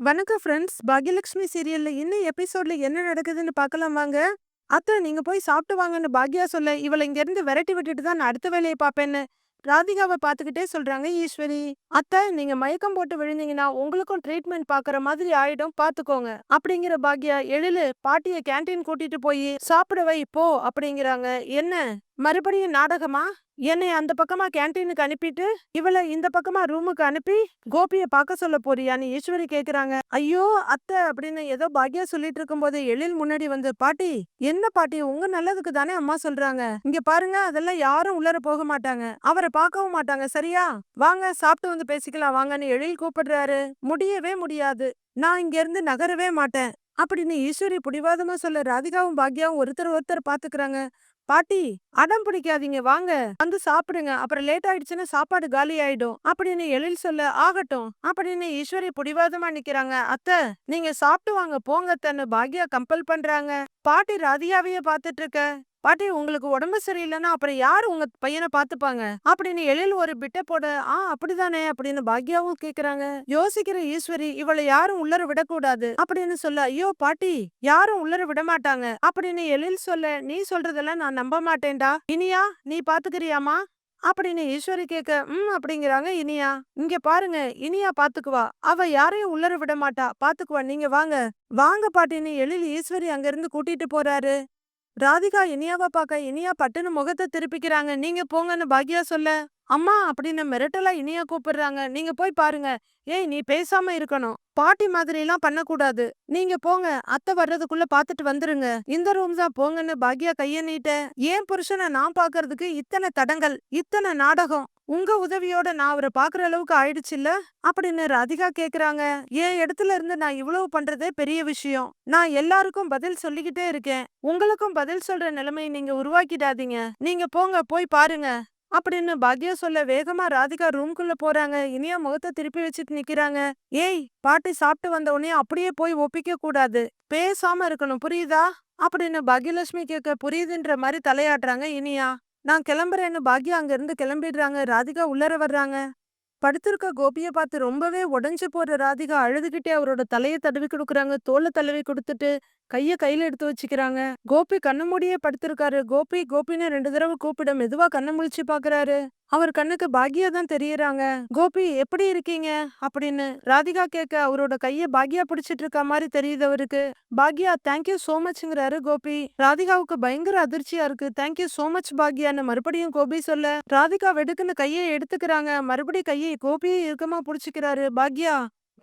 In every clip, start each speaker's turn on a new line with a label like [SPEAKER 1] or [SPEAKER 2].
[SPEAKER 1] வணக்கம் ஃப்ரெண்ட்ஸ் பாக்யலட்சுமி சீரியல்ல இன்னும் எபிசோட்ல என்ன நடக்குதுன்னு பார்க்கலாம் வாங்க. அத்தை நீங்க போய் சாப்பிட்டு வாங்கன்னு பாக்யா சொல்ல இவளை இங்க இருந்து விரட்டி விட்டுட்டு தான் நான் அடுத்த வேலையை பார்ப்பேன்னு. ராதிகாவை பார்த்துக்கிட்டே சொல்றாங்க ஈஸ்வரி. அத்தை நீங்க மயக்கம் போட்டு விழுந்தீங்கன்னா உங்களுக்கும் ட்ரீட்மெண்ட் பாக்குற மாதிரி ஆயிடும் பாத்துக்கோங்க அப்படிங்கிற பாக்யா எழிலு பாட்டிய கேண்டீன் கூட்டிட்டு போய் சாப்பிட வை போ அப்படிங்கிறாங்க. என்ன? மறுபடியும் நாடகமா? என்னை அந்த பக்கமா கேண்டீனுக்கு அனுப்பிட்டு இவளை இந்த பக்கமா ரூமுக்கு அனுப்பி கோபிய பார்க்க சொல்ல போறியான்னு ஈஸ்வரி கேக்குறாங்க. ஐயோ அத்தை அப்படின்னு ஏதோ பாக்யா சொல்லிட்டு இருக்கும்போது எழில் முன்னாடி வந்து பாட்டி என்ன பாட்டி? உங்க நல்லதுக்கு தானே அம்மா சொல்றாங்க. இங்க பாருங்க அதெல்லாம் யாரும் உள்ளர போக மாட்டாங்க. அவரை பார்க்கவும் மாட்டாங்க. சரியா? வாங்க சாப்பிட்டு வந்து பேசிக்கலாம். வாங்கன்னு எழில் கூப்பிடுறாரு. முடியவே முடியாது. நான் இங்க இருந்து நகரவே மாட்டேன். அப்படின்னு ஈஸ்வரி பிடிவாதமா சொல்ல ராதிகாவும் பாக்யாவும் ஒருத்தர் ஒருத்தர் பாத்துக்கிறாங்க. பாட்டி அடம் பிடிக்காதீங்க வாங்க வந்து சாப்பிடுங்க. அப்புறம் லேட் ஆயிடுச்சுன்னா சாப்பாடு காலி ஆயிடும். அப்படின்னு எழில் சொல்ல ஆகட்டும் அப்படின்னு ஈஸ்வரி புடிவாதமா நிக்கிறாங்க. அத்தை நீங்க சாப்பிட்டு வாங்க போங்க தன்னு பாக்யா கம்பல் பண்றாங்க. பாட்டி ராதியாவையே பாத்துட்டு இருக்க. பாட்டி உங்களுக்கு உடம்பு சரியில்லைன்னா அப்புறம் யார் உங்க பையனை பாத்துப்பாங்க அப்படின்னு எழில் ஒரு பிட்ட போட ஆ அப்படிதானே அப்படின்னு பாக்யாவும் கேக்குறாங்க. யோசிக்கிற ஈஸ்வரி இவளை யாரும் உள்ளர விடக்கூடாது அப்படின்னு சொல்ல ஐயோ பாட்டி யாரும் உள்ளர விட மாட்டாங்க அப்படின்னு எழில் சொல்ல நீ சொல்றதெல்லாம் நான் நம்ப மாட்டேன்டா. இனியா நீ பாத்துக்கிறியாமா அப்படின்னு ஈஸ்வரி கேட்க ம் அப்படிங்கிறாங்க இனியா. இங்க பாருங்க இனியா பாத்துக்குவா. அவ யாரையும் உள்ளர விட மாட்டா பாத்துக்குவா. நீங்க வாங்க. வாங்க பாட்டின்னு எழில் ஈஸ்வரி அங்க இருந்து கூட்டிட்டு போறாரு. ராதிகா இனியாவை பார்க்க இனியா பட்டுன்னு முகத்தை திருப்பிக்கிறாங்க. நீங்க போங்கன்னு பாக்யா சொல்ல? அம்மா அப்படின்னு மிரட்டலா இனியா கூப்பிடுறாங்க. நீங்க போய் பாருங்க. ஏய் நீ பேசாம இருக்கணும். பாட்டி மாதிரி எல்லாம் பண்ணக்கூடாது. நீங்க போங்க. அத்தை வர்றதுக்குள்ள பாத்துட்டு வந்துருங்க. இந்த ரூம் தான் போங்கன்னு பாக்யா கைய நீட்ட ஏன் புருஷனை நான் பாக்குறதுக்கு இத்தனை தடங்கள் இத்தனை நாடகம்? உங்க உதவியோட நான் அவரை பாக்குற அளவுக்கு ஆயிடுச்சுல்ல? அப்படின்னு ராதிகா கேக்குறாங்க. என் இடத்துல இருந்து நான் இவ்வளவு பண்றதே பெரிய விஷயம். நான் எல்லாருக்கும் பதில் சொல்லிக்கிட்டே இருக்கேன். உங்களுக்கும் பதில் சொல்ற நிலைமையை நீங்க உருவாக்கிடாதீங்க. நீங்க போங்க போய் பாருங்க. அப்படின்னு பாக்யா சொல்ல வேகமா ராதிகா ரூம்குள்ள போறாங்க. இனியா முகத்தை திருப்பி வச்சுட்டு நிக்கிறாங்க. ஏய் பாட்டி சாப்பிட்டு வந்த உடனே அப்படியே போய் ஒப்பிக்க கூடாது. பேசாம இருக்கணும். புரியுதா? அப்படின்னு பாக்யலட்சுமி கேட்க புரியுதுன்ற மாதிரி தலையாடுறாங்க இனியா. நான் கிளம்புறேன்னு பாக்யா அங்க இருந்து கிளம்பிடுறாங்க. ராதிகா உள்ளர வர்றாங்க. படுத்திருக்க கோபிய பார்த்து ரொம்பவே உடஞ்சு போற ராதிகா அழுதுகிட்டே அவரோட தலையை தடவி கொடுக்குறாங்க. தோலை தடவி கொடுத்துட்டு கைய கையில எடுத்து வச்சுக்கிறாங்க. கோபி கண்ணு மூடியே படுத்திருக்காரு. கோபி கோபின்னு ரெண்டு தடவை கூப்பிட மெதுவா கண்ணை முழிச்சு பாக்குறாரு அவர் கண்ணுக்கு பாக்யா தான் தெரியறாங்க. கோபி எப்படி இருக்கீங்க? அப்படின்னு ராதிகா கேட்க அவரோட கைய பாக்யா பிடிச்சிட்டு இருக்க மாதிரி தெரியுது அவருக்கு. பாக்யா தேங்க்யூ சோ மச்ங்கிறாரு கோபி. ராதிகாவுக்கு பயங்கர அதிர்ச்சியா இருக்கு. தேங்க்யூ சோ மச் பாக்யான்னு மறுபடியும் கோபி சொல்ல ராதிகா வெடுக்குன்னு கையை எடுத்துக்கிறாங்க. மறுபடியும் கையை கோபியை இறுக்கமா புடிச்சுக்கிறாரு. பாக்யா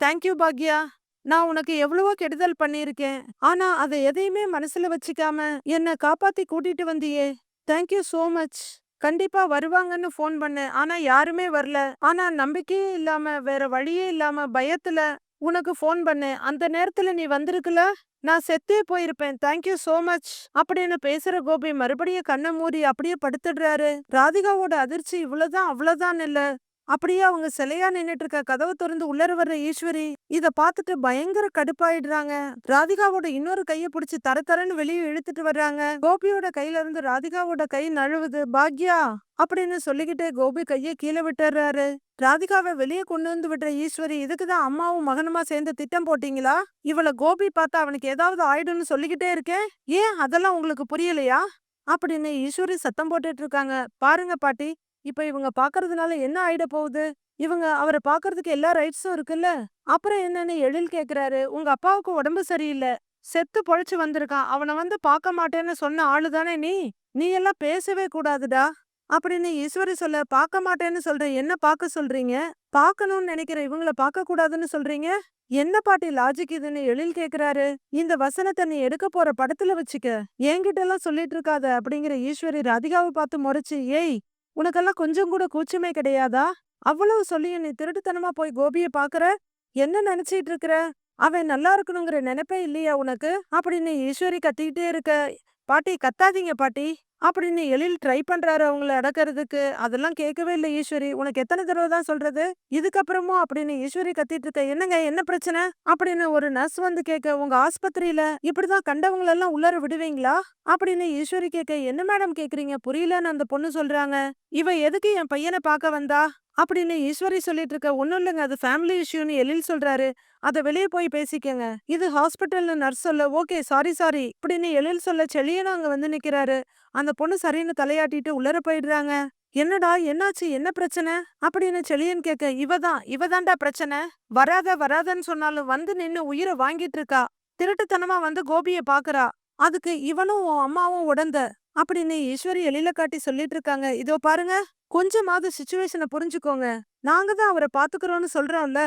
[SPEAKER 1] தேங்க்யூ பாக்யா. நான் உனக்கு எவ்வளவோ கெடுதல் பண்ணியிருக்கேன். ஆனா அதை எதையுமே மனசுல வச்சுக்காம என்ன காப்பாத்தி கூட்டிட்டு வந்தியே. தேங்க்யூ சோ மச் கண்டிப்பா வருவாங்கன்னு ஃபோன் பண்ணேன். ஆனா யாருமே வரல. ஆனா நம்பிக்கையே இல்லாம வேற வழியே இல்லாம பயத்துல உனக்கு ஃபோன் பண்ணேன். அந்த நேரத்துல நீ வந்திருக்கல? நான் செத்தே போயிருப்பேன். தேங்க்யூ சோ மச் அப்படின்னு பேசுற கோபி மறுபடியும் கண்ணை மூடி அப்படியே படுத்துடுறாரு. ராதிகாவோட அதிர்ச்சி இவ்வளவுதான் அவ்வளவுதான் இல்ல. அப்படியே அவங்க சிலையா நின்னுட்டு இருக்க கதவை திறந்து உள்ளர வர்ற ஈஸ்வரி இத பார்த்துட்டு பயங்கர கடுப்பாயிடுறாங்க. ராதிகாவோட இன்னொரு கைய பிடிச்சு தர தரன்னு வெளியே இழுத்துட்டு வர்றாங்க. கோபியோட கையில இருந்து ராதிகாவோட கை நழுவுது பாக்யா! அப்படின்னு சொல்லிக்கிட்டே கோபி கைய கீழே விட்டுறாரு. ராதிகாவை வெளியே கொண்டு வந்து விடுற ஈஸ்வரி இதுக்குதான் அம்மாவும் மகனுமா சேர்ந்து திட்டம் போட்டீங்களா? இவள கோபி பார்த்தா அவனுக்கு ஏதாவது ஆயிடும்னு சொல்லிக்கிட்டே இருக்கேன் ஏன் அதெல்லாம் உங்களுக்கு புரியலையா? அப்படின்னு ஈஸ்வரி சத்தம் போட்டுட்டு இருக்காங்க. பாருங்க பாட்டி இப்ப இவங்க பாக்குறதுனால என்ன ஆயிட போகுது? இவங்க அவரை பாக்குறதுக்கு எல்லா ரைட்ஸும் இருக்குல்ல? அப்புறம் என்னன்னு எழில் கேக்குறாரு உங்க அப்பாவுக்கு உடம்பு சரியில்லை. செத்து பொழைச்சு வந்திருக்கான். அவனை வந்து பார்க்க மாட்டேன்னு சொன்ன ஆளுதானே நீ? நீ எல்லாம் பேசவே கூடாதுடா. அப்படின்னு ஈஸ்வரி சொல்ல பார்க்க மாட்டேன்னு சொல்ற என்ன பார்க்க சொல்றீங்க? பார்க்கணும்னு நினைக்கிற இவங்கள பார்க்க கூடாதுன்னு சொல்றீங்க? என்ன பாட்டி லாஜிக் இதுன்னு எழில் கேக்குறாரு இந்த வசனத்தை நீ எடுக்க போற படத்துல வச்சுக்க. என்கிட்ட எல்லாம் சொல்லிட்டு இருக்காத. அப்படிங்கிற ஈஸ்வரி ராதிகாவை பார்த்து முறைச்சு ஏய் உனக்கெல்லாம் கொஞ்சம் கூட கூச்சமே கிடையாதா? அவ்வளவு சொல்லியும் நீ திருட்டுத்தனமா போய் கோபிய பாக்குற? என்ன நினைச்சிட்டு இருக்கிற? அவன் நல்லா இருக்கணுங்கிற நினைப்பே இல்லையா உனக்கு? அப்படின்னு ஈஸ்வரி கத்திக்கிட்டே இருக்க. பாட்டி கத்தாதீங்க பாட்டி. அப்படின்னு எழில் ட்ரை பண்றாரு அவங்கள அடக்கிறதுக்கு. அதெல்லாம் கேட்கவே இல்லை ஈஸ்வரி. உனக்கு எத்தனை தடவை தான் சொல்றது? இதுக்கப்புறமும் அப்படின்னு ஈஸ்வரி கத்திட்டு இருக்க. என்னங்க என்ன பிரச்சனை? அப்படின்னு ஒரு நர்ஸ் வந்து கேட்க உங்க ஆஸ்பத்திரியில இப்படிதான் கண்டவங்களெல்லாம் உள்ளர விடுவீங்களா? அப்படின்னு ஈஸ்வரி கேட்க என்ன மேடம் கேக்குறீங்க புரியலன்னு அந்த பொண்ணு சொல்றாங்க. இவ எதுக்கு என் பையனை பார்க்க வந்தா? அப்படின்னு ஈஸ்வரி சொல்லிட்டு இருக்க ஒன்றும் இல்லைங்க. அது ஃபேமிலி இஷ்யூன்னு எழில் சொல்றாரு. அத வெளியே போய் பேசிக்கங்க. இது ஹாஸ்பிட்டல்னு நர்ஸ் சொல்ல ஓகே சாரி சாரி இப்படின்னு எழில் சொல்ல செழியனும் அங்க வந்து நிற்கிறாரு அந்த பொண்ணு சரின்னு தலையாட்டிட்டு உள்ளர போயிடுறாங்க. என்னடா என்னாச்சு? என்ன பிரச்சனை? அப்படின்னு செழியன் கேட்க இவதான் இவதான்டா பிரச்சனை. வராத வராதன்னு சொன்னாலும் வந்து நின்னு உயிரை வாங்கிட்டு இருக்கா. திருட்டுத்தனமா வந்து கோபிய பாக்குறா. அதுக்கு இவனும் உன் அம்மாவும் உடந்த அப்படின்னு ஈஸ்வரி எழில காட்டி சொல்லிட்டு இருக்காங்க. இதோ பாருங்க கொஞ்சமாவது சுச்சுவேஷனை புரிஞ்சுக்கோங்க. நாங்க தான் அவரை பாத்துக்கிறோம்னு சொல்றோம்ல.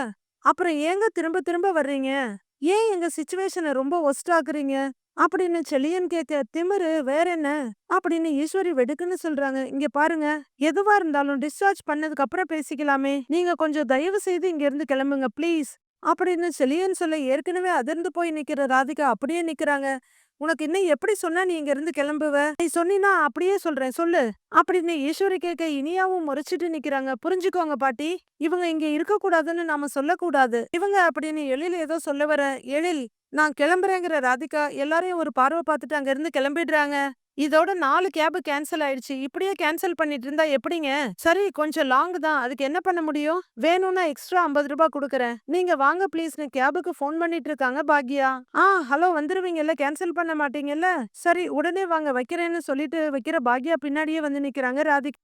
[SPEAKER 1] அப்புறம் ஏங்க திரும்ப திரும்ப வர்றீங்க? ஏன் எங்க சுச்சுவேஷனை ரொம்ப ஒஸ்ட் ஆக்குறீங்க அப்படின்னு செழியன் கேட்க திமிரு வேற என்ன? அப்படின்னு ஈஸ்வரி வெடுக்குன்னு சொல்றாங்க. இங்க பாருங்க எதுவா இருந்தாலும் டிஸ்சார்ஜ் பண்ணதுக்கு அப்புறம் பேசிக்கலாமே. நீங்க கொஞ்சம் தயவு செய்து இங்க இருந்து கிளம்புங்க ப்ளீஸ் அப்படின்னு செழியன் சொல்ல ஏற்கனவே அதிர்ந்து போய் நிக்கிற ராதிகா அப்படியே நிக்கிறாங்க. உனக்கு இன்னும் எப்படி சொன்னா நீ இங்க இருந்து கிளம்புவ? நீ சொன்னா அப்படியே சொல்றேன் சொல்லு. அப்படின்னு ஈஸ்வரி கேட்க இனியாவும் முறைச்சிட்டு நிக்கிறாங்க. புரிஞ்சுக்கோங்க பாட்டி இவங்க இங்க இருக்க கூடாதுன்னு நாம சொல்லக்கூடாது. இவங்க அப்படின்னு எழில் ஏதோ சொல்ல வர எழில் நான் கிளம்புறேங்கிற ராதிகா எல்லாரையும் ஒரு பார்வை பார்த்துட்டு அங்க இருந்து கிளம்பிடுறாங்க. இதோட நாலு கேபு கேன்சல் ஆயிடுச்சு. இப்படியே கேன்சல் பண்ணிட்டு இருந்தா எப்படிங்க? சரி கொஞ்சம் லாங் தான். அதுக்கு என்ன பண்ண முடியும்? வேணும்னா எக்ஸ்ட்ரா ஐம்பது ரூபாய் கொடுக்குறேன். நீங்க வாங்க ப்ளீஸ்னு கேபுக்கு ஃபோன் பண்ணிட்டு இருக்காங்க பாக்யா. ஆ ஹலோ வந்துருவீங்கல்ல? கேன்சல் பண்ண மாட்டீங்கல்ல? சரி உடனே வாங்க வைக்கிறேன்னு சொல்லிட்டு வைக்கிற பாக்யா பின்னாடியே வந்து நிக்கிறாங்க ராதிகா.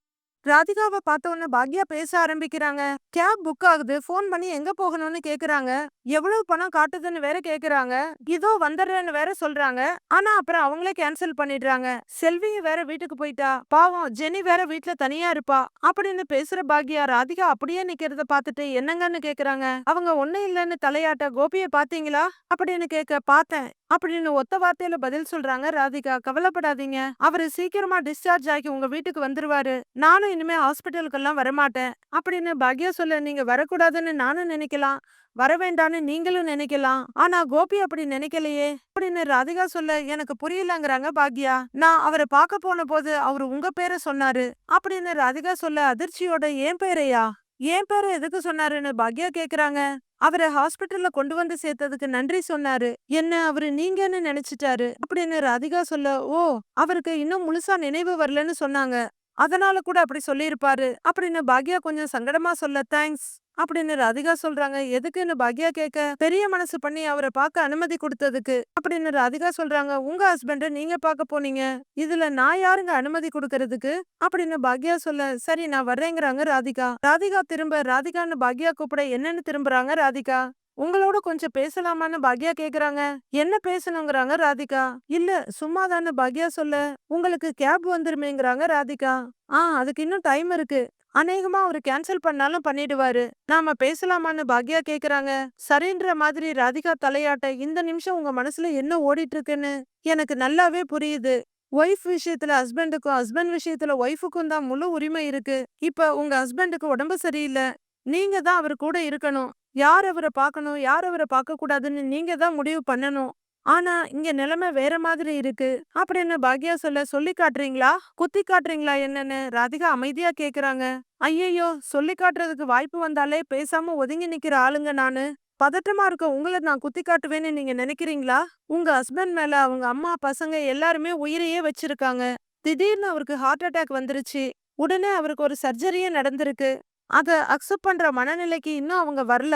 [SPEAKER 1] ராதிகாவை பார்த்த உடனே பாக்யா பேச ஆரம்பிக்கிறாங்க. கேப் புக் ஆகுது. ஃபோன் பண்ணி எங்க போகணும்னு கேக்குறாங்க. எவ்வளவு பணம் காட்டுதுன்னு வேற கேக்குறாங்க. இதோ வந்துடுறேன்னு வேற சொல்றாங்க. ஆனா அப்புறம் அவங்களே கேன்சல் பண்ணிடுறாங்க. செல்வியும் வேற வீட்டுக்கு போயிட்டா. பாவம் ஜெனி வேற வீட்டுல தனியா இருப்பா. அப்படின்னு பேசுற பாக்யா ராதிகா அப்படியே நிக்கிறத பார்த்துட்டு என்னங்கன்னு கேக்குறாங்க. அவங்க ஒண்ணு இல்லைன்னு தலையாட்ட கோபிய பாத்தீங்களா அப்படின்னு கேட்க பார்த்தேன். அப்படின்னு ஒத்த வார்த்தையில பதில் சொல்றாங்க ராதிகா. கவலைப்படாதீங்க. அவரு சீக்கிரமா டிஸ்சார்ஜ் ஆகி உங்க வீட்டுக்கு வந்துருவாரு. நானும் இனிமே ஹாஸ்பிட்டலுக்கெல்லாம் வரமாட்டேன். அப்படின்னு பாக்யா சொல்ல நீங்க வரக்கூடாதுன்னு நானும் நினைக்கலாம். வர வேண்டான்னு நீங்களும் நினைக்கலாம். ஆனா கோபி அப்படி நினைக்கலையே. அப்படின்னு ராதிகா சொல்ல எனக்கு புரியலங்கிறாங்க பாக்யா. நான் அவரை பார்க்க போன போது அவரு உங்க பேரை சொன்னாரு. அப்படின்னு ராதிகா சொல்ல அதிர்ச்சியோட என் பேரையா? என் பேரை எதுக்கு சொன்னாருன்னு பாக்யா கேக்குறாங்க. அவரை ஹாஸ்பிட்டல்ல கொண்டு வந்து சேர்த்ததுக்கு நன்றி சொன்னாரு. என்ன அவரு நீங்கன்னு நினைச்சிட்டாரு. அப்படின்னு ராதிகா சொல்ல ஓ அவருக்கு இன்னும் முழுசா நினைவு வரலன்னு சொன்னாங்க. அதனால கூட அப்படி சொல்லியிருப்பாரு. அப்படின்னு பாக்யா கொஞ்சம் சங்கடமா சொல்ல தேங்க்ஸ். அப்படின்னு ராதிகா சொல்றாங்க. எதுக்குன்னு பாக்யா கேட்க பெரிய மனசு பண்ணி அவரை பார்க்க அனுமதி கொடுத்ததுக்கு. அப்படின்னு ராதிகா சொல்றாங்க. உங்க ஹஸ்பண்ட நீங்க பார்க்க போனீங்க. இதுல நான் யாருங்க அனுமதி கொடுக்கறதுக்கு? அப்படின்னு பாக்யா சொல்ல சரி நான் வர்றேங்கிறாங்க ராதிகா. ராதிகா திரும்ப ராதிகான்னு பாக்யா கூப்பிட என்னன்னு திரும்புறாங்க ராதிகா. உங்களோட கொஞ்சம் பேசலாமான்னு பாக்யா கேக்குறாங்க. என்ன பேசணுங்கிறாங்க ராதிகா? இல்ல சும்மாதான்னு பாக்யா சொல்ல உங்களுக்கு கேப் வந்துருமேங்கிறாங்க ராதிகா. ஆ அதுக்கு இன்னும் டைம் இருக்கு. அநேகமா அவரு கேன்சல் பண்ணாலும் பண்ணிடுவாரு. நாம பேசலாமான்னு பாக்யா கேக்குறாங்க. சரின்ற மாதிரி ராதிகா தலையாட்ட இந்த நிமிஷம் உங்க மனசுல என்ன ஓடிட்டு இருக்குன்னு எனக்கு நல்லாவே புரியுது. ஒய்ஃப் விஷயத்துல ஹஸ்பண்டுக்கும் ஹஸ்பண்ட் விஷயத்துல ஒய்ஃபுக்கும் தான் முழு உரிமை இருக்கு. இப்ப உங்க ஹஸ்பண்டுக்கு உடம்பு சரியில்லை. நீங்க தான் அவர் கூட இருக்கணும். யார் அவரை பார்க்கணும்? யார் அவரை பார்க்க கூடாதுன்னு நீங்க தான் முடிவு பண்ணணும். ஆனா இங்க நிலைமை வேற மாதிரி இருக்கு. அப்படின்னு பாக்யா சொல்ல சொல்லி காட்டுறீங்களா? குத்தி காட்டுறீங்களா என்னன்னு? ராதிகா அமைதியா கேக்குறாங்க. ஐயையோ! சொல்லி காட்டுறதுக்கு வாய்ப்பு வந்தாலே பேசாம ஒதுங்கி நிக்கிற ஆளுங்க நானு. பதட்டமா இருக்க உங்களை நான் குத்தி காட்டுவேன்னு நீங்க நினைக்கிறீங்களா? உங்க ஹஸ்பண்ட் மேல அவங்க அம்மா பசங்க எல்லாருமே உயிரையே வச்சிருக்காங்க. திடீர்னு அவருக்கு ஹார்ட் அட்டாக் வந்துருச்சு. உடனே அவருக்கு ஒரு சர்ஜரியே நடந்திருக்கு. அத அக்செப்ட் பண்ற மனநிலைக்கு இன்னும் அவங்க வரல.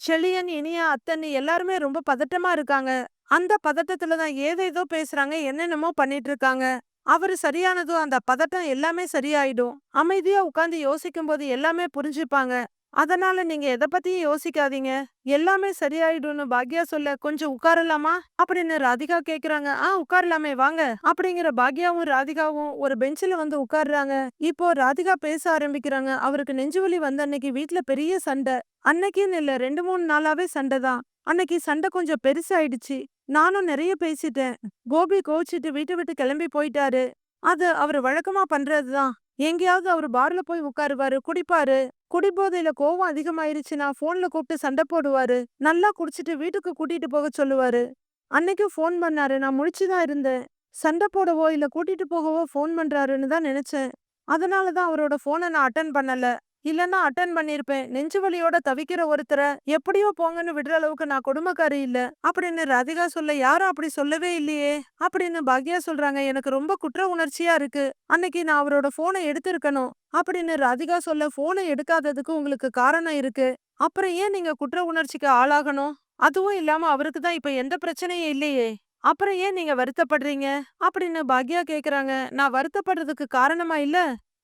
[SPEAKER 1] செழியன் இனியா அத்தன்னு எல்லாருமே ரொம்ப பதட்டமா இருக்காங்க. அந்த பதட்டத்துல தான் ஏதேதோ பேசுறாங்க என்னென்னமோ பண்ணிட்டு இருக்காங்க அவரு சரியானதும் அந்த பதட்டம் எல்லாமே சரியாயிடும். அமைதியா உட்காந்து யோசிக்கும் போது எல்லாமே புரிஞ்சுப்பாங்க. அதனால நீங்க எதை பத்தியும் யோசிக்காதீங்க. எல்லாமே சரியாயிடும்னு பாக்யா சொல்ல கொஞ்சம் உட்காரலாமா? அப்படின்னு ராதிகா கேக்குறாங்க. ஆ உட்காரலாமே வாங்க. அப்படிங்கிற பாக்யாவும் ராதிகாவும் ஒரு பெஞ்சில வந்து உட்கார்றாங்க. இப்போ ராதிகா பேச ஆரம்பிக்கிறாங்க. அவருக்கு நெஞ்சுவலி வந்த அன்னைக்கு வீட்டுல பெரிய சண்டை. அன்னைக்குன்னு இல்ல ரெண்டு மூணு நாளாவே சண்டை தான். அன்னைக்கு சண்டை கொஞ்சம் பெருசாயிடுச்சு. நானும் நிறைய பேசிட்டேன். கோபி கோச்சிட்டு வீட்டை விட்டு கிளம்பி போயிட்டாரு. அது அவர் வழக்கமா பண்றதுதான் எங்கேயாவது அவர் பார்ல போய் உட்காருவாரு குடிப்பாரு. குடிபோதையில கோவம் அதிகமாயிருச்சுன்னா போன்ல கூப்பிட்டு சண்டை போடுவாரு. நல்லா குடிச்சிட்டு வீட்டுக்கு கூட்டிட்டு போக சொல்லுவாரு. அன்னைக்கும் ஃபோன் பண்ணாரு. நான் முழிச்சுதான் இருந்தேன். சண்டை போடவோ இல்ல கூட்டிட்டு போகவோ ஃபோன் பண்றாருன்னு தான் நினைச்சேன். அதனால தான் அவரோட போனை நான் அட்டன் பண்ணல. இல்லைன்னா அட்டன் பண்ணிருப்பேன் நெஞ்சு வலியோட தவிக்கிற ஒருத்தர எப்படியோ போங்கன்னு விடுற அளவுக்கு நான் கொடுமைக்காரி இல்ல. அப்படின்னு ராதிகா சொல்ல யாரும் அப்படி சொல்லவே இல்லையே அப்படின்னு பாக்யா சொல்றாங்க. எனக்கு ரொம்ப குற்ற உணர்ச்சியா இருக்கு. அன்னைக்கு நான் அவரோட போனை எடுத்திருக்கணும் அப்படின்னு ராதிகா சொல்ல போனை எடுக்காததுக்கு உங்களுக்கு காரணம் இருக்கு. அப்புறம் ஏன் நீங்க குற்ற உணர்ச்சிக்கு ஆளாகணும்? அதுவும் இல்லாம அவருக்கு தான் இப்ப எந்த பிரச்சனையும் இல்லையே. அப்புறம் ஏன் நீங்க வருத்தப்படுறீங்க? அப்படின்னு பாக்யா கேக்குறாங்க. நான் வருத்தப்படுறதுக்கு காரணமா இல்ல.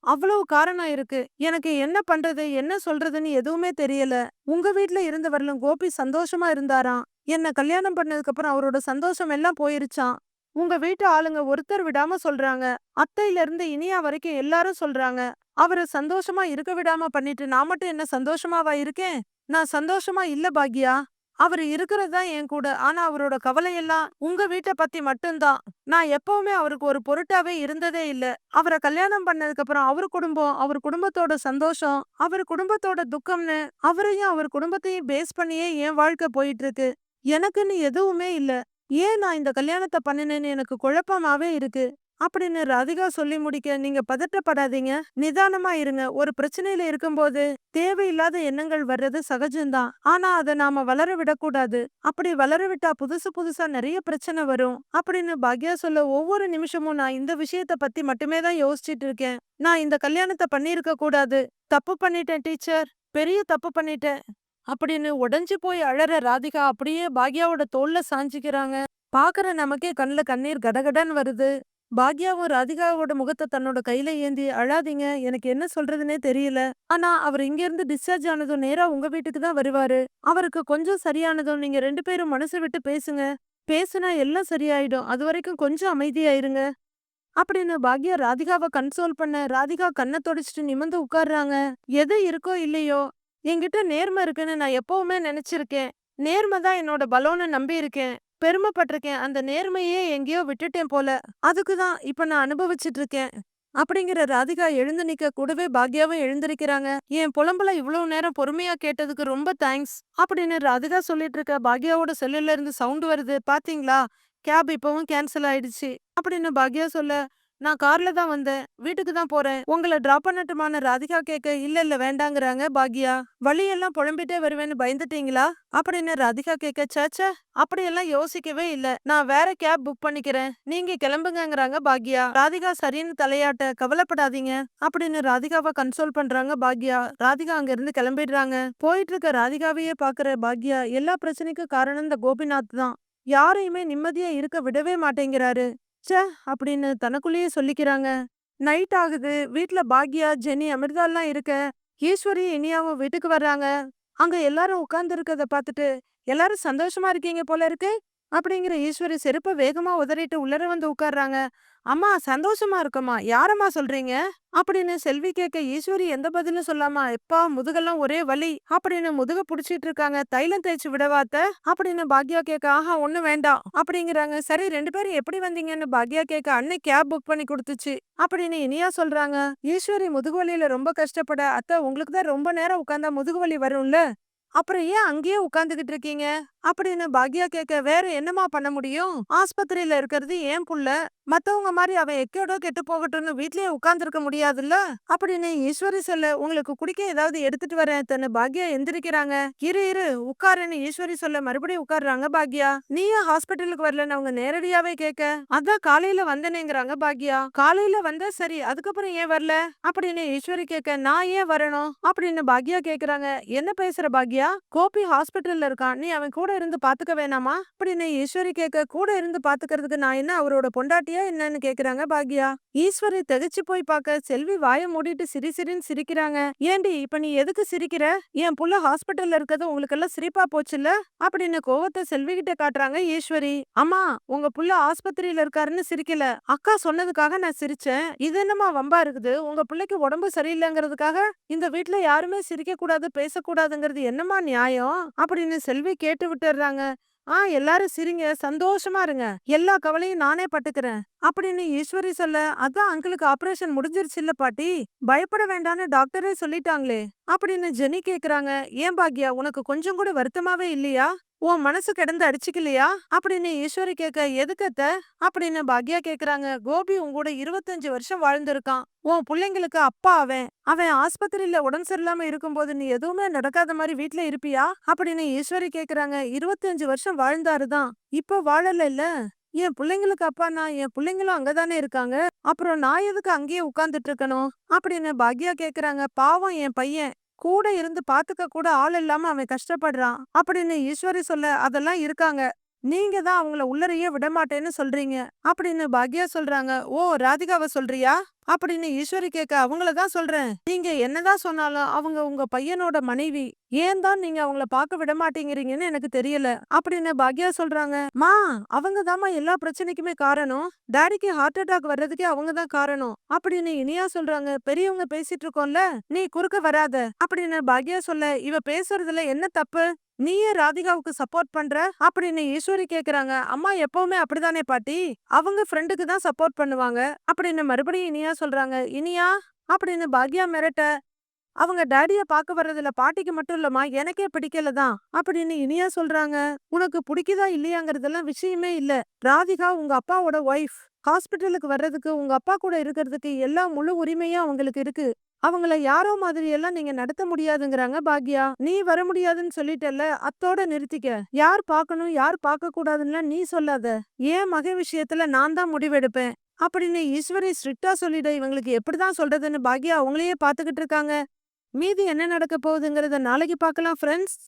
[SPEAKER 1] அவ்வளவு காரணம் இருக்கு. எனக்கு என்ன பண்றது? என்ன சொல்றதுன்னு எதுவுமே தெரியல. உங்க வீட்ல இருந்தவர்களும் கோபி சந்தோஷமா இருந்தாராம் என்ன கல்யாணம் பண்ணதுக்கு அப்புறம் அவரோட சந்தோஷம் எல்லாம் போயிருச்சாம் உங்க வீட்டு ஆளுங்க ஒருத்தர் விடாம சொல்றாங்க. அத்தையில இருந்து இனியா வரைக்கும் எல்லாரும் சொல்றாங்க. அவரை சந்தோஷமா இருக்க விடாம பண்ணிட்டு நான் மட்டும் என்ன சந்தோஷமாவா இருக்கேன்? நான் சந்தோஷமா இல்ல பாக்யா? அவர் இருக்கிறது தான் என் கூட. ஆனா அவரோட கவலையெல்லாம் உங்க வீட்டை பத்தி மட்டும்தான். நான் எப்பவுமே அவருக்கு ஒரு பொருட்டாவே இருந்ததே இல்ல. அவரை கல்யாணம் பண்ணதுக்கு அப்புறம் அவர் குடும்பம் அவர் குடும்பத்தோட சந்தோஷம் அவர் குடும்பத்தோட துக்கம்னு அவரையும் அவர் குடும்பத்தையும் பேஸ் பண்ணியே என் வாழ்க்கை போயிட்டு இருக்கு எனக்குன்னு எதுவுமே இல்ல. ஏன் நான் இந்த கல்யாணத்தை பண்ணினேன்னு எனக்கு குழப்பமாவே இருக்கு. அப்படின்னு ராதிகா சொல்லி முடிக்க நீங்க பதட்டப்படாதீங்க. நிதானமா இருங்க. ஒரு பிரச்சனையில இருக்கும்போது தேவையில்லாத எண்ணங்கள் வர்றது சகஜம்தான். ஆனா அதை நாம வளர விடக்கூடாது. அப்படி வளர விட்டா புதுசு புதுசா நிறைய பிரச்சனை வரும். அப்படின்னு பாக்யா சொல்ல ஒவ்வொரு நிமிஷமும் நான் இந்த விஷயத்த பத்தி மட்டுமே தான் யோசிச்சுட்டு இருக்கேன். நான் இந்த கல்யாணத்தை பண்ணிருக்க கூடாது. தப்பு பண்ணிட்டேன் டீச்சர். பெரிய தப்பு பண்ணிட்டேன். அப்படின்னு உடஞ்சு போய் அழற ராதிகா அப்படியே பாக்யாவோட தோல்ல சாஞ்சிக்கிறாங்க. பாக்குற நமக்கே கண்ணுல கண்ணீர் கடகடன் வருது. பாக்யாவும் ராதிகாவோட முகத்தை தன்னோட கையில ஏந்தி அழாதீங்க எனக்கு என்ன சொல்றதுனே தெரியல. ஆனா அவர் இங்க இருந்து டிஸ்சார்ஜ் ஆனதும் நேரா உங்க வீட்டுக்கு தான் வருவாரு. அவருக்கு கொஞ்சம் சரியானதும் நீங்க ரெண்டு பேரும் மனசு விட்டு பேசுங்க. பேசுனா எல்லாம் சரியாயிடும். அது வரைக்கும் கொஞ்சம் அமைதியாயிருங்க. அப்படின்னு பாக்யா ராதிகாவை கன்சோல் பண்ண ராதிகா கண்ணை தொடச்சிட்டு நிமிர்ந்து உட்கார்றாங்க. எது இருக்கோ இல்லையோ என்கிட்ட நேர்மை இருக்குன்னு நான் எப்பவுமே நினைச்சிருக்கேன். நேர்மை தான் என்னோட பலோன்னு நம்பி இருக்கேன் பெருமைப்பட்டிருக்கேன். அந்த நேர்மையே எங்கேயோ விட்டுட்டேன் போல. அதுக்கு தான் இப்ப நான் அனுபவிச்சுட்டு இருக்கேன் அப்படிங்கிற ராதிகா எழுந்து நிக்க கூடவே பாக்யாவும் எழுந்திருக்கிறாங்க. என் புலம்புல இவ்வளவு நேரம் பொறுமையா கேட்டதுக்கு ரொம்ப தேங்க்ஸ் அப்படின்னு ராதிகா சொல்லிட்டு இருக்க பாக்யாவோட செல்லுல இருந்து சவுண்ட் வருது. பாத்தீங்களா? கேப் இப்பவும் கேன்சல் ஆயிடுச்சு அப்படின்னு பாக்யா சொல்ல நான் கார்ல தான் வந்தேன். வீட்டுக்கு தான் போறேன். உங்களை டிராப் பண்ணட்டுமான ராதிகா கேட்க இல்ல இல்ல வேண்டாங்கிறாங்க பாக்யா. வழியெல்லாம் புலம்பிட்டே வருவேன்னு பயந்துட்டீங்களா? அப்படின்னு ராதிகா கேட்க சேச்ச அப்படியெல்லாம் யோசிக்கவே இல்ல. நான் வேற கேப் புக் பண்ணிக்கிறேன். நீங்க கிளம்புங்கிறாங்க பாக்யா. ராதிகா சரின்னு தலையாட்ட கவலைப்படாதீங்க அப்படின்னு ராதிகாவை கன்சோல் பண்றாங்க பாக்யா. ராதிகா அங்க இருந்து கிளம்பிடுறாங்க. போயிட்டு இருக்க ராதிகாவையே பாக்குற பாக்யா எல்லா பிரச்சனைக்கும் காரணம் இந்த கோபிநாத் தான். யாரையுமே நிம்மதியா இருக்க விடவே மாட்டேங்கிறாரு. ச்சே! அப்படின்னு தனக்குள்ளேயே சொல்லிக்கிறாங்க. நைட் ஆகுது. வீட்ல பாக்யா ஜெனி அமிர்தாலாம் இருக்க. ஈஸ்வரி இனியாவும் வீட்டுக்கு வர்றாங்க. அங்க எல்லாரும் உட்கார்ந்து இருக்கிறத பார்த்துட்டு எல்லாரும் சந்தோஷமா இருக்கீங்க போல இருக்கு. அப்படிங்கிற ஈஸ்வரி செருப்பை வேகமா உதறிட்டு உள்ளர வந்து உட்கார்றாங்க. அம்மா சந்தோஷமா இருக்கம்மா. யாரம்மா சொல்றீங்க? அப்படின்னு செல்வி கேட்க ஈஸ்வரி எந்த பதிலும் சொல்லாமா எப்பா முதுகெல்லாம் ஒரே வலி அப்படின்னு முதுக புடிச்சிட்டு இருக்காங்க. தைலம் தேய்ச்சி விடவாத்த அப்படின்னு பாக்யா கேட்க ஆஹா ஒண்ணு வேண்டாம். அப்படிங்கிறாங்க. சரி ரெண்டு பேரும் எப்படி வந்தீங்கன்னு பாக்யா கேட்க அன்னை கேப் புக் பண்ணி கொடுத்துச்சு அப்படின்னு இனியா சொல்றாங்க. ஈஸ்வரி முதுகு வலியில ரொம்ப கஷ்டப்பட அத்தை உங்களுக்கு தான் ரொம்ப நேரம் உட்காந்தா முதுகு வலி வரும்ல? அப்புறம் ஏன் அங்கேயே உட்காந்துகிட்டு இருக்கீங்க? அப்படின்னு பாக்யா கேட்க வேற என்னமா பண்ண முடியும்? ஆஸ்பத்திரியில இருக்கிறது ஏன் புள்ள? மத்தவங்க மாதிரி அவன் எக்கேடோ கெட்டு போகட்டும்னு வீட்லயே உட்கார்ந்துருக்க முடியாதுல்ல? அப்படின்னு ஈஸ்வரி சொல்ல உங்களுக்கு குடிக்க ஏதாவது எடுத்துட்டு வரேன். தன்னு பாக்யா எந்திரிக்கிறாங்க. இரு இரு உட்காருன்னு ஈஸ்வரி சொல்ல மறுபடியும் உட்கார்றாங்க பாக்யா. நீயும் ஹாஸ்பிட்டலுக்கு வரலன்னு அவங்க நேரடியாவே கேட்க அதான் காலையில வந்தனேங்கிறாங்க பாக்யா. காலையில வந்தா சரி அதுக்கப்புறம் ஏன் வரல? அப்படின்னு ஈஸ்வரி கேட்க நான் ஏன் வரணும்? அப்படின்னு பாக்யா கேக்குறாங்க. என்ன பேசுற பாக்யா? கோபி ஹாஸ்பிட்டல்ல இருக்கான். நீ அவன் கூட இருந்து பாத்துக்க வேணாமா? அப்படின்னு ஈஸ்வரி கேட்க கூட இருந்து பாத்துக்கிறதுக்கு நான் என்ன அவரோட பொண்டாட்டியா என்னன்னு கேக்குறாங்க பாக்யா. ஈஸ்வரி தகச்சு போய் பார்க்க செல்வி வாய மூடிட்டு சிரி சிரின்னு சிரிக்கிறாங்க. ஏண்டி இப்ப நீ எதுக்கு சிரிக்கிற? என் புள்ள ஹாஸ்பிட்டல்ல இருக்கிறது உங்களுக்கு எல்லாம் சிரிப்பா போச்சுல்ல? அப்படின்னு கோவத்தை செல்வி கிட்ட காட்டுறாங்க ஈஸ்வரி. அம்மா உங்க புள்ள ஆஸ்பத்திரியில இருக்காருன்னு சிரிக்கல. அக்கா சொன்னதுக்காக நான் சிரிச்சேன். இது என்னமா வம்பா இருக்குது? உங்க பிள்ளைக்கு உடம்பு சரியில்லைங்கிறதுக்காக இந்த வீட்ல யாருமே சிரிக்க கூடாது பேசக்கூடாதுங்கிறது என்னமா நியாயம் அப்படின்னு செல்வி கேட்டு விட்டுறாங்க. ஆ எல்லாரும் சிரிங்க சந்தோஷமா இருங்க. எல்லா கவலையும் நானே பட்டுக்கிறேன் அப்படின்னு ஈஸ்வரி சொல்ல அதான் அங்கிளுக்கு ஆபரேஷன் முடிஞ்சிருச்சு இல்ல பாட்டி பயப்பட வேண்டாம்னு டாக்டரே சொல்லிட்டாங்களே அப்படின்னு ஜெனி கேக்குறாங்க. ஏன் பாக்யா உனக்கு கொஞ்சம் கூட வருத்தமாவே இல்லையா? உன் மனசு கிடந்து அடிச்சுக்கலையா அப்படின்னு ஈஸ்வரி கேட்க எதுக்கத்த அப்படின்னு பாக்யா கேக்குறாங்க. கோபி உங்கூட இருபத்தஞ்சு வருஷம் வாழ்ந்திருக்கான். உன் பிள்ளைங்களுக்கு அப்பா அவன். அவன் ஆஸ்பத்திரியில உடம்பு சரியில்லாம இருக்கும்போது நீ எதுவுமே நடக்காத மாதிரி வீட்ல இருப்பியா? அப்படின்னு ஈஸ்வரி கேக்குறாங்க. இருபத்தஞ்சு வருஷம் வாழ்ந்தாருதான் இப்ப வாழல இல்ல? என் பிள்ளைங்களுக்கு அப்பா நான் என் பிள்ளைங்களும் அங்கதானே இருக்காங்க. அப்புறம் நான் எதுக்கு அங்கேயே உட்காந்துட்டு இருக்கணும்? அப்படின்னு பாக்யா கேக்குறாங்க. பாவம் என் பையன். கூட இருந்து பாத்துக்க கூட ஆள் இல்லாம அவன் கஷ்டப்படுறான் அப்படின்னு ஈஸ்வரி சொல்ல அதெல்லாம் இருக்காங்க. நீங்க தான் அவங்கள உள்ளறையே விடமாட்டேன்னு சொல்றீங்க. அப்படின்னு பாக்யா சொல்றாங்க. ஓ ராதிகாவை சொல்றியா? அப்படின்னு ஈஸ்வரி கேட்க அவங்கள தான் சொல்றேன். நீங்க என்னதான் சொன்னாலும் அவங்க உங்க பையனோட மனைவி. ஏன் தான் நீங்க அவங்கள பார்க்க விட மாட்டேங்கிறீங்கன்னு எனக்கு தெரியல. அப்படின்னு பாக்யா சொல்றாங்க. மா அவங்க தாமா எல்லா பிரச்சனைக்குமே காரணம். டாடிக்கு ஹார்ட் அட்டாக் வர்றதுக்கே அவங்க தான் காரணம். அப்படின்னு இனியா சொல்றாங்க. பெரியவங்க பேசிட்டு இருக்கோம்ல. நீ குறுக்க வராத. அப்படின்னு பாக்யா சொல்ல இவ பேசுறதுல என்ன தப்பு? நீயே ராதிகாவுக்கு சப்போர்ட் பண்ற? அப்படின்னு ஈஸ்வரி கேக்குறாங்க. அம்மா எப்பவுமே அப்படிதானே பாட்டி? அவங்க ஃப்ரெண்டுக்கு தான் சப்போர்ட் பண்ணுவாங்க. அப்படின்னு மறுபடியும் இனியா சொல்றாங்க. இனியா அப்படின்னு பாக்யா மிரட்ட அவங்க டேடிய பார்க்க வர்றதுல பாட்டிக்கு மட்டும் இல்லம்மா எனக்கே பிடிக்கல தான். அப்படின்னு இனியா சொல்றாங்க. உனக்கு பிடிக்குதா இல்லையாங்கிறதெல்லாம் விஷயமே இல்ல. ராதிகா உங்க அப்பாவோட ஒய்ஃப் ஹாஸ்பிட்டலுக்கு வர்றதுக்கு உங்க அப்பா கூட இருக்கிறதுக்கு எல்லா முழு உரிமையும் அவங்களுக்கு இருக்கு. அவங்கள யாரோ மாதிரி எல்லாம் நீங்க நடத்த முடியாதுங்கறாங்க பாக்யா. நீ வர முடியாதுன்னு சொல்லிட்டல்ல அத்தோட நிறுத்திக்க. யார் பார்க்கணும் யார் பார்க்க கூடாதுன்னு நீ சொல்லாத. ஏன் மகை விஷயத்துல நான் தான் முடிவெடுப்பேன்? அப்படின்னு ஈஸ்வரி ஸ்ட்ரிக்டா சொல்லிட இவங்களுக்கு எப்படிதான் சொல்றதுன்னு பாக்யா அவங்களையே பாத்துக்கிட்டு இருக்காங்க. மீதி என்ன நடக்க போகுதுங்கறத நாளைக்கு பார்க்கலாம் ஃப்ரெண்ட்ஸ்.